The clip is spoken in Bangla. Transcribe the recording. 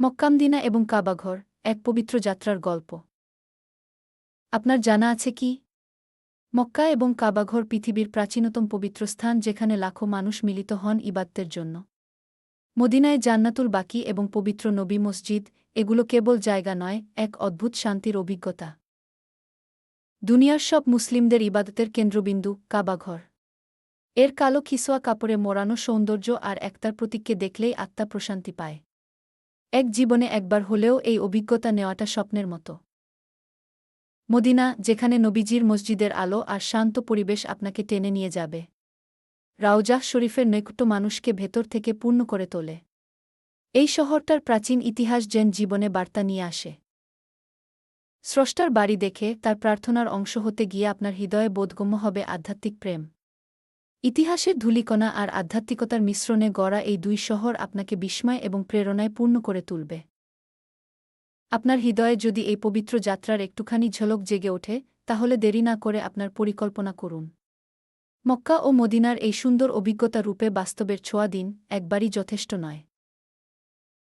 মক্কামদিনা এবং কাবাঘর, এক পবিত্র যাত্রার গল্প। আপনার জানা আছে কি? মক্কা এবং কাবাঘর পৃথিবীর প্রাচীনতম পবিত্র স্থান যেখানে লাখো মানুষ মিলিত হন ইবাদতের জন্য। মদিনায় জান্নাতুল বাকি এবং পবিত্র নবী মসজিদ, এগুলো কেবল জায়গা নয়, এক অদ্ভুত শান্তির অভিজ্ঞতা। দুনিয়ার সব মুসলিমদের ইবাদতের কেন্দ্রবিন্দু কাবাঘর। এর কালো খিসোয়া কাপড়ে মোড়ানো সৌন্দর্য আর একতার প্রতীককে দেখলেই আত্মা প্রশান্তি পায়। এক জীবনে একবার হলেও এই অভিজ্ঞতা নেওয়াটা স্বপ্নের মতো। মদিনা, যেখানে নবীজির মসজিদের আলো আর শান্ত পরিবেশ আপনাকে টেনে নিয়ে যাবে। রাউজাহ শরীফের নৈকট্য মানুষকে ভেতর থেকে পূর্ণ করে তোলে। এই শহরটার প্রাচীন ইতিহাস যেন জীবনে বার্তা নিয়ে আসে। স্রষ্টার বাড়ি দেখে তার প্রার্থনার অংশ হতে গিয়ে আপনার হৃদয়ে বোধগম্য হবে আধ্যাত্মিক প্রেম। ইতিহাসের ধুলিকণা আর আধ্যাত্মিকতার মিশ্রণে গড়া এই দুই শহর আপনাকে বিস্ময় এবং প্রেরণায় পূর্ণ করে তুলবে। আপনার হৃদয়ে যদি এই পবিত্র যাত্রার একটুখানি ঝলক জেগে ওঠে, তাহলে দেরি না করে আপনার পরিকল্পনা করুন। মক্কা ও মদিনার এই সুন্দর অভিজ্ঞতা রূপে বাস্তবের ছোঁয়া দিন একবারই যথেষ্ট নয়।